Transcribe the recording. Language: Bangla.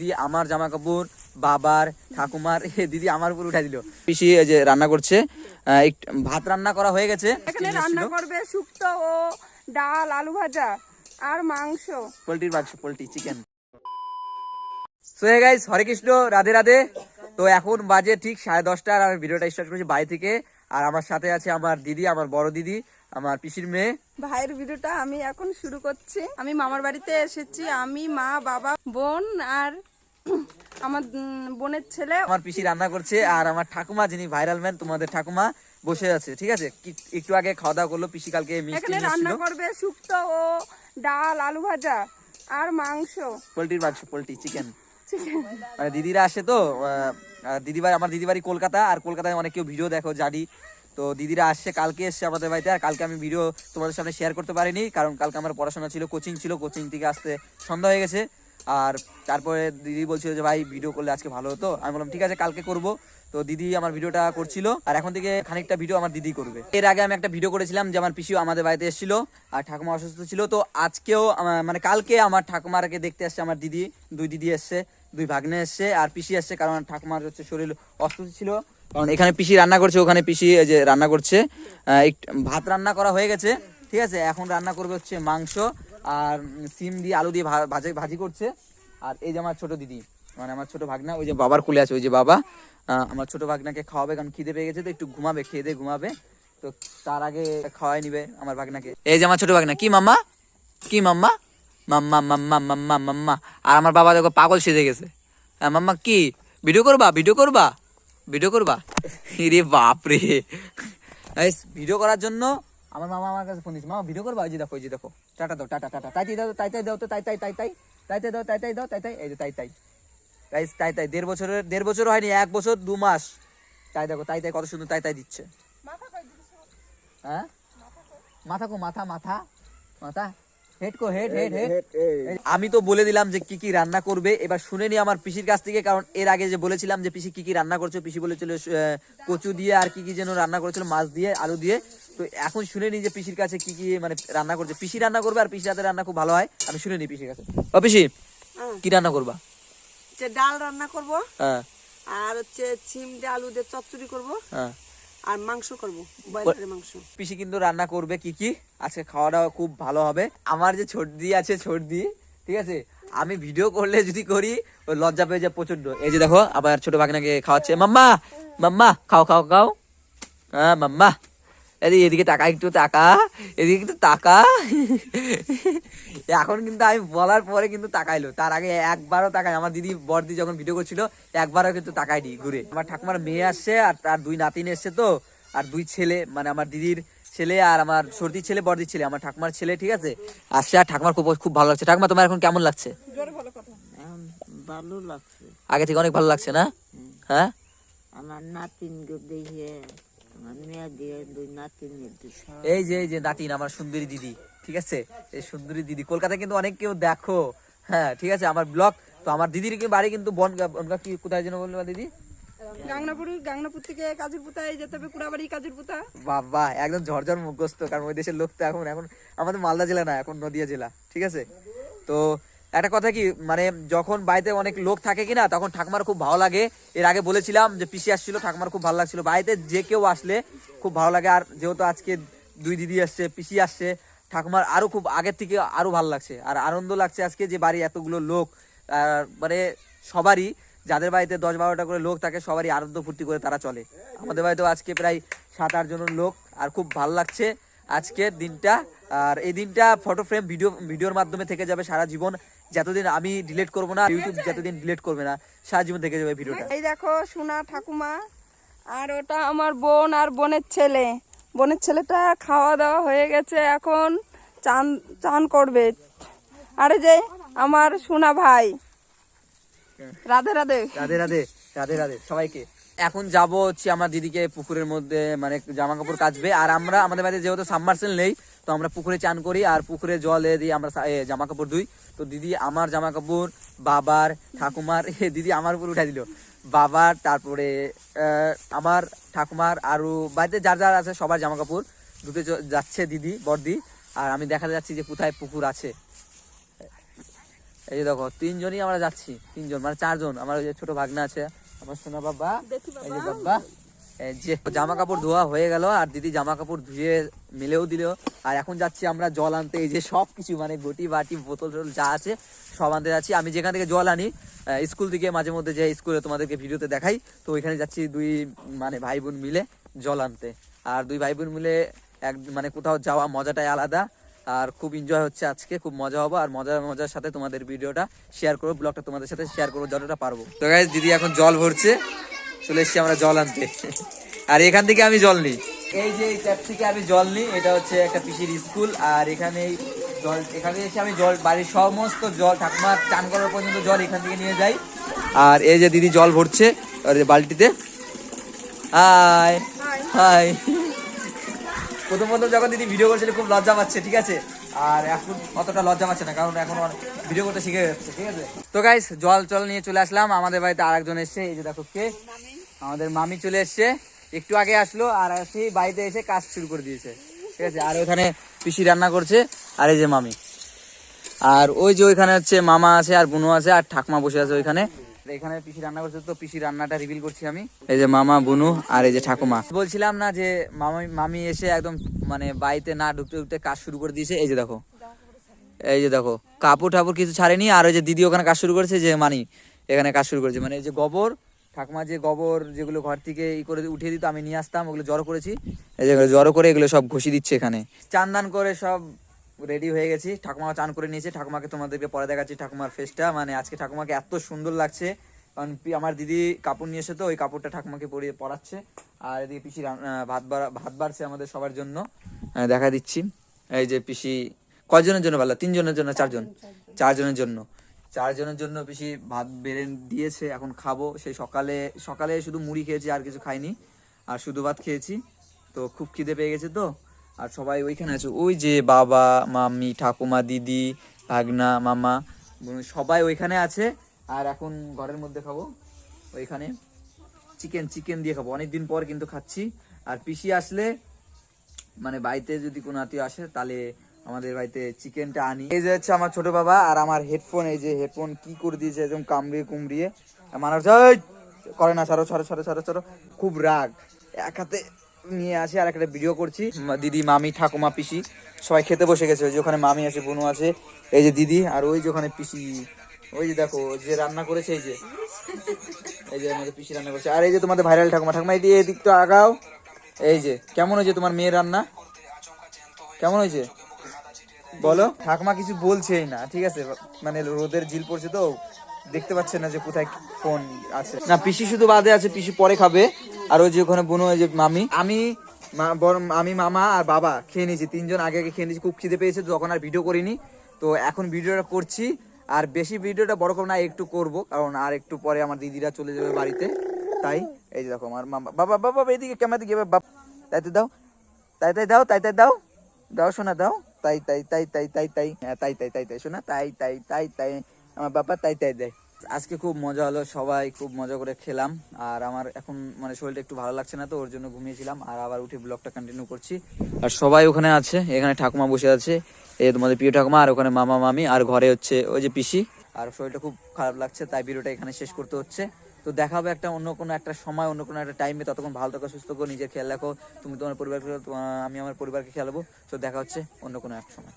দিদি আমার জামা কাপড় বাবার ঠাকুমার দিদি আমার উপর উঠাই দিল। পিসি এই যে রান্না করছে ভাত রান্না করা হয়ে গেছে। এখানে রান্না করবে শুক্তো ও ডাল আলু ভাজা আর মাংস। পোলট্রির মাংস poultry chicken. So hey guys Hare Krishna Radhe Radhe. তো এখন বাজে ঠিক সাড়ে দশটা আর আমি ভিডিওটা স্টার্ট করেছি বাড়ি থেকে। আর আমার সাথে আছে আমার দিদি আমার বড় দিদি আমার পিসির মেয়ে। ভাইয়ের ভিডিওটা আমি এখন শুরু করছি। আমি মামার বাড়িতে এসেছি। আমি মা বাবা বোন আর আমার বোনের ছেলে। আমার পিসি রান্না করছে আর আমার ঠাকুমা যিনি ভাইরাল ম্যান তোমাদের ঠাকুমা বসে আছে ঠিক আছে? একটু আগে খাওয়া দাওয়া করল পিসি কালকে মিষ্টি রান্না করবে শুক্তো ও ডাল আলু ভাজা আর মাংস। পোলট্রির মাংস পোলট্রি চিকেন। মানে দিদিরা আসে তো দিদি বাড়ি আমার দিদি বাড়ি কলকাতা আর কলকাতায় অনেক কেউ ভিডিও দেখো জানি। তো দিদিরা আসছে কালকে এসছে আমাদের বাড়িতে আর কালকে আমি ভিডিও তোমাদের সামনে শেয়ার করতে পারিনি কারণ কালকে আমার পড়াশোনা ছিল কোচিং ছিল কোচিং থেকে আসতে সন্ধ্যা হয়ে গেছে। আর তারপরে দিদি বলছিল যে, ভাই ভিডিও করলে আজকে ভালো হতো। আমি বললাম, ঠিক আছে, কালকে করব। তো দিদি আমার ভিডিওটা করছিল। আর এখন থেকে খানিকটা ভিডিও আমার দিদি করবে। এর আগে আমি একটা ভিডিও করেছিলাম যে, আমার পিসিও আমাদের বাড়িতে এসেছিল আর ঠাকুমা অসুস্থ ছিল। তো আজকেও মানে কালকে আমার ঠাকুমারকে দেখতে আসছে আমার দিদি। দুই দিদি এসছে, দুই ভাগ্নে এসছে আর পিসি এসছে কারণ ঠাকুমার হচ্ছে শরীর অসুস্থ ছিল। কারণ এখানে পিসি রান্না করছে, ওখানে পিসি যে রান্না করছে। ভাত রান্না করা হয়ে গেছে, ঠিক আছে? এখন রান্না করবে হচ্ছে মাংস। আর সিম দিয়ে আলু দিয়ে ভাজি ভাজি করছে। আর এই যে আমার ছোট দিদি মানে আমার ছোট ভাগনা, ওই যে বাবার কোলে আছে, ওই যে বাবা আমার ছোট ভাগনাকে খাওয়াবে, কারণ খিদে পেয়ে গেছে তো, একটু ঘুমাবে, খেয়ে দিয়ে ঘুমাবে। তো তার আগে খাওয়াই নিবে আমার ভাগনাকে। এই যে আমার ছোট ভাগনা, কি মাম্মা? কি মাম্মা? মাম্মা মাম্মা মাম্মা মাম্মা। আর আমার বাবা দেখো পাগল সেজে গেছে। হ্যাঁ মাম্মা, কি? ভিডিও করবা ভিডিও করবা? ভিডিও করবা? রে বাপরে। ভিডিও করার জন্য আমার মামা আমার কাছে ফোন দিচ্ছে মামা ভিডিও করবা? ওই যে দেখো ওই যে দেখো। টাটা দাও টাটা টাটা। তাই তাই দাও তাই তাই দাও তো তাই তাই তাই তাই। তাই তাই দাও তাই তাই দাও তাই তাই এই যে তাই তাই। তাই তাই তাই দেড় বছরের দেড় বছর হয়নি এক বছর দু মাস। তাই দেখো তাই তাই কত সুন্দর তাই তাই দিচ্ছে। হ্যাঁ? মাথা কো মাথা মাথা মাথা। হেড কো হেড হেড হেড। আমি তো বলে দিলাম যে কি কি রান্না করবে। এবার শুনে নি আমার পিসির কাছ থেকে কারণ এর আগে যে বলেছিলাম যে পিসি কি কি রান্না করছ পিসি বলেছিল কচু দিয়ে আর কি কি যেন রান্না করেছিল মাছ দিয়ে আলু দিয়ে। তো এখন শুনে নি যে পিসির কাছে কি কি মানে রান্না করছে। পিসি রান্না করবে আর পিসি হাতে রান্না খুব ভালো হয়। আমি শুনে নি পিসির কাছে। ও পিসি কি রান্না করবা? ডাল রান্না করব হ্যাঁ। আর হচ্ছে সিম দিয়ে আলু দিয়ে চচ্চড়ি করব। হ্যাঁ। আর মাংস করব মাংস। পিসি কিন্তু রান্না করবে কি কি? আজকে খাওয়া দাওয়া খুব ভালো হবে। আমার যে ছর্দি আছে ছর্দি ঠিক আছে? আমি ভিডিও করলে যদি করি লজ্জা পেয়ে যায় প্রচণ্ড এই যে দেখো আবার ছোট বাগনাকে খাওয়াচ্ছে। মাম্মা মাম্মা খাও খাও খাও। হ্যাঁ মাম্মা। এদিকে এদিকে টাকা একটু টাকা এদিকে একটু টাকা এখন কিন্তু আমি বলার পরে কিন্তু তাকাইলো। তার আগে একবারও তাকাই। আমার দিদি বড়দি যখন ভিডিও করছিল একবারও কিন্তু তাকাইনি ঘুরে। আমার ঠাকুমার মেয়ে আসছে আর তার দুই নাতিন এসছে তো আর দুই ছেলে মানে আমার দিদির ছেলে আর আমার সর্দির ছেলে বড়দির ছেলে আমার ঠাকুমার ছেলে ঠিক আছে? আসছে আর ঠাকুমার খুব খুব ভালো লাগছে। ঠাকুমা তোমার এখন কেমন লাগছে? ভালো লাগছে। আগে থেকে অনেক ভালো লাগছে না? হ্যাঁ? আমার নাতিন দেখে এই যে এই যে নাতিন আমার সুন্দরী দিদি ঠিক আছে? এই সুন্দরী দিদি। কলকাতায় কিন্তু অনেক কেউ দেখো। হ্যাঁ ঠিক আছে আমার ব্লগ। তো আমার দিদির কি বাড়ি কিন্তু বনগা বনগা কি কোথায় যেন বলল দিদি? গাংনাপুর গাংনাপুর থেকে কাজীরপুতায় যেতে হবে কুড়াবাড়ি কাজীরপুতা। বাবা একদম ঝরঝর মুখস্থ কারণ ওই দেশের লোক তো এখন এখন আমাদের মালদা জেলা না এখন নদিয়া জেলা ঠিক আছে? তো একটা কথা কি মানে যখন বাড়িতে অনেক লোক থাকে কিনা, তখন ঠাকুমার খুব ভালো লাগে। এর আগে বলেছিলাম যে পিসি আসছিল, ঠাকুমার খুব ভালো লাগছিল। বাড়িতে যে কেউ আসলে খুব ভালো লাগে। আর যেহেতু আজকে দুই দিদি আসছে, পিসি আসছে, ঠাকুমার আরও খুব আগের থেকে আরও ভালো লাগছে। আর আনন্দ লাগছে আজকে যে বাড়ি এতগুলো লোক মানে সবারই, যাদের বাড়িতে দশ বারোটা করে লোক থাকে, সবারই আনন্দ ফুর্তি করে তারা চলে। আমাদের বাড়িতেও আজকে প্রায় সাত আট জন লোক, আর খুব ভালো লাগছে আজকের দিনটা। আর এই দিনটা ফটো ফ্রেম ভিডিও ভিডিওর মাধ্যমে থেকে যাবে সারা জীবন। যতদিন আমি ডিলিট করব না ইউটিউব যতদিন ডিলিট করবে না সারা জীবন থেকে যাবে ভিডিওটা এই দেখো সোনা ঠাকুমা আর ওটা আমার বোন আর বোনের ছেলে। বোনের ছেলেটা খাওয়া দাওয়া হয়ে গেছে এখন চান চান করবে। আরে যে আমার সোনা ভাই। রাধে রাধে। রাধে রাধে রাধে রাধে সবাইকে। এখন যাব হচ্ছে আমার দিদিকে পুকুরের মধ্যে মানে জামা কাপড় কাচবে। আর আমরা আমাদের বাড়িতে যেহেতু সাবমার্সেল নেই তো আমরা পুকুরে চান করি আর পুকুরে জলে দিয়ে আমরা জামা কাপড় ধুই। তো দিদি আমার জামা কাপড় বাবার ঠাকুমার দিদি আমার উপর উঠাই দিল। বাবার তারপরে আমার ঠাকুমার আরও বাড়িতে যার যার আছে সবার জামা কাপড় ধুতে যাচ্ছে দিদি বড়দি। আর আমি দেখাতে যাচ্ছি যে কোথায় পুকুর আছে। এই যে দেখো তিনজনই আমরা যাচ্ছি। তিনজন মানে চারজন। আমার ওই যে ছোট ভাগনা আছে আমার সোনা বাবা এই যে বাবা। যে জামা কাপড় ধোয়া হয়ে গেল, আর দিদি জামা কাপড় ধুয়ে মিলেও দিল। আর এখন যাচ্ছি আমরা জল আনতে, এই যে সব কিছু মানে গটি বাটি, বোতল টোতল যা আছে, সব আনতে যাচ্ছি। আমি যেখান থেকে জল আনি স্কুল থেকে মাঝে মধ্যে যে স্কুলে তোমাদেরকে ভিডিওতে দেখাই, তো ওইখানে যাচ্ছি দুই মানে ভাই বোন মিলে জল আনতে। আর দুই ভাই বোন মিলে এক মানে কোথাও যাওয়া মজাটাই আলাদা। আর খুব এনজয় হচ্ছে আজকে, খুব মজা হবে। আর মজা মজার সাথে তোমাদের ভিডিওটা শেয়ার করব ব্লগটা তোমাদের সাথে শেয়ার করব, যতটা পারব। তো দিদি এখন জল ভরছে। চলে এসছি আমরা জল আনতে। আর এখান থেকে আমি জল নিই। এই যে ট্যাপ থেকে আমি জল নিই, এটা হচ্ছে একটা পিসির স্কুল, আর এখানে জল, এখানে এসে আমি জল, বাড়ির সমস্ত জল ঠাকুমা চান করার পর্যন্ত জল এখান থেকে নিয়ে যাই। আর এই যে দিদি জল ভরছে বালতিতে। হাই হাই। প্রথম প্রথম যখন দিদি ভিডিও করছিল, খুব লজ্জা পাচ্ছে, ঠিক আছে? আর এখন অতটা লজ্জা পাচ্ছে না, কারণ এখন ভিডিও করতে শিখে যাচ্ছে, ঠিক আছে? তো গাইস জল জল নিয়ে চলে আসলাম, আমাদের বাড়িতে আরেকজন এসছে, এই যে দেখো কে? আমাদের মামি চলে এসছে, একটু আগে আসলো, আর সেই বাড়িতে এসে কাজ শুরু করে দিয়েছে, ঠিক আছে? আর ওখানে পিসি রান্না করছে, আর এই যে মামি। আর ওই যে ওইখানে হচ্ছে মামা আছে, আর বুনু আছে, আর ঠাকমা বসে আছে ওইখানে। এখানে পিসি রান্না করছে তো পিসি রান্নাটা রিভিল করছি আমি। এই যে মামা, বুনু আর এই যে ঠাকুমা। বলছিলাম না যে মামি মামি এসে একদম মানে বাড়িতে না ঢুকতে ঢুকতে কাজ শুরু করে দিয়েছে। এই যে দেখো। এই যে দেখো। কাপড় টাপড় কিছু ছাড়েনি আর ওই যে দিদি ওখানে কাজ শুরু করেছে যে মানি এখানে কাজ শুরু করেছে। মানে এই যে গোবর, ঠাকুমা যে গোবর যেগুলো ঘর থেকে ই করে উঠিয়ে দিত, আমি নিয়ে আসতাম, ওগুলো জড়ো করেছি। এই যে জড়ো করে এগুলো সব ঘষি দিচ্ছে এখানে। চান করে সব রেডি হয়ে গেছি। ঠাকুমা চান করে নিয়েছে। ঠাকুমাকে তোমাদেরকে পরে দেখাচ্ছি ঠাকুমার ফেসটা মানে আজকে ঠাকুমাকে এত সুন্দর লাগছে। কারণ আমার দিদি কাপড় নিয়ে এসে তো ওই কাপড়টা ঠাকুমাকে পরিয়ে পরাচ্ছে। আর এদিকে পিসি ভাত ভাত বাড়ছে আমাদের সবার জন্য। দেখা দিচ্ছি। এই যে পিসি কয়জনের জন্য ভালো তিনজনের জন্য চারজন। চারজনের জন্য। চারজনের জন্য পিসি ভাত বেড়ে দিয়েছে এখন খাব। সেই সকালে সকালে শুধু মুড়ি খেয়েছি আর কিছু খাইনি। আর শুধু ভাত খেয়েছি। তো খুব খিদে পেয়ে গেছে তো। আর সবাই ওইখানে আছে। ওই যে বাবা, মাম্মি, ঠাকুমা, দিদি, ভাগনা, মামা সবাই ওইখানে আছে। আর এখন ঘরের মধ্যে খাব। ওইখানে চিকেন চিকেন দিয়ে খাব। অনেকদিন পর কিন্তু খাচ্ছি। আর পিসি আসলে মানে বাড়িতে যদি কোনো আত্মীয় আসে, তাহলে আমাদের বাড়িতে চিকেনটা আনি। এই যে হচ্ছে আমার ছোট বাবা আর আমার হেডফোন, এই যে হেডফোন কি করে দিয়েছে, একদম কামড়িয়ে কুমড়িয়ে। মানুষ! করে না, ছাড়ো ছাড়ো ছাড়ো ছাড়ো ছাড়ো। খুব রাগ। এক হাতে নিয়ে আসি, আর একটা ভিডিও করছি। দিদি, মামি, ঠাকুমা, পিসি, সবাই খেতে বসে গেছে। ওই যে ওখানে মামি আছে, বোনু আছে, এই যে দিদি, আর ওই যে ওখানে পিসি। ওই যে দেখো, যে রান্না করেছে, এই যে। এই যে আমাদের পিসি রান্না করছে। আর এই যে তোমাদের ভাইরাল ঠাকুমা। ঠাকুমা, এই দিয়ে এদিকটা আগাও। এই যে, কেমন হয়েছে তোমার মেয়ের রান্না? কেমন হয়েছে? বলো। ঠাকুমা কিছু বলছেই না, ঠিক আছে? মানে রোদের ঝিল পড়ছে তো, দেখতে পাচ্ছে না যে কোথায় ফোন আছে। না, পিসি শুধু বাদে আছে, পিসি পরে খাবে। আর ওই যে ওখানে বোন ওই যে মামি আমি আমি মামা আর বাবা খেয়ে নিয়েছি তিনজন আগে আগে খেয়ে নিয়েছি খুব খিদে পেয়েছে তো তখন আর ভিডিও করিনি তো এখন ভিডিওটা করছি আর বেশি ভিডিওটা বড় করব না একটু করব কারণ আর একটু পরে আমার দিদিরা চলে যাবে বাড়িতে তাই এই যে দেখো আমার মামা বাবা বাবা এদিকে ক্যামেরা দিকে বাবা তাই তাইতে দাও তাই তাই দাও তাই তাই দাও দাও শোনা দাও তাই তাই তাই তাই তাই তাই হ্যাঁ তাই তাই তাই তাই শোনা তাই তাই তাই তাই আমার বাবা তাই তাই দেয় আজকে খুব মজা হলো, সবাই খুব মজা করে খেলাম। আর আমার এখন মানে শরীরটা একটু ভালো লাগছে না তো, ওর জন্য ঘুমিয়েছিলাম। আর আবার উঠে ব্লগটা কন্টিনিউ করছি। আর সবাই ওখানে আছে, এখানে ঠাকুমা বসে আছে। যে তোমাদের প্রিয় ঠাকুমা, আর ওখানে মামা, মামি, আর ঘরে হচ্ছে ওই যে পিসি। আর শরীরটা খুব খারাপ লাগছে, তাই ভিডিওটা এখানে শেষ করতে হচ্ছে। তো দেখা হবে একটা অন্য কোনো একটা সময়, অন্য কোনো একটা টাইমে ততক্ষণ ভালো থাকো, সুস্থ করো নিজের খেয়াল রাখো। তুমি তোমার পরিবারকে আমি আমার পরিবারকে খেয়াল তো দেখা হচ্ছে অন্য কোনো এক সময়।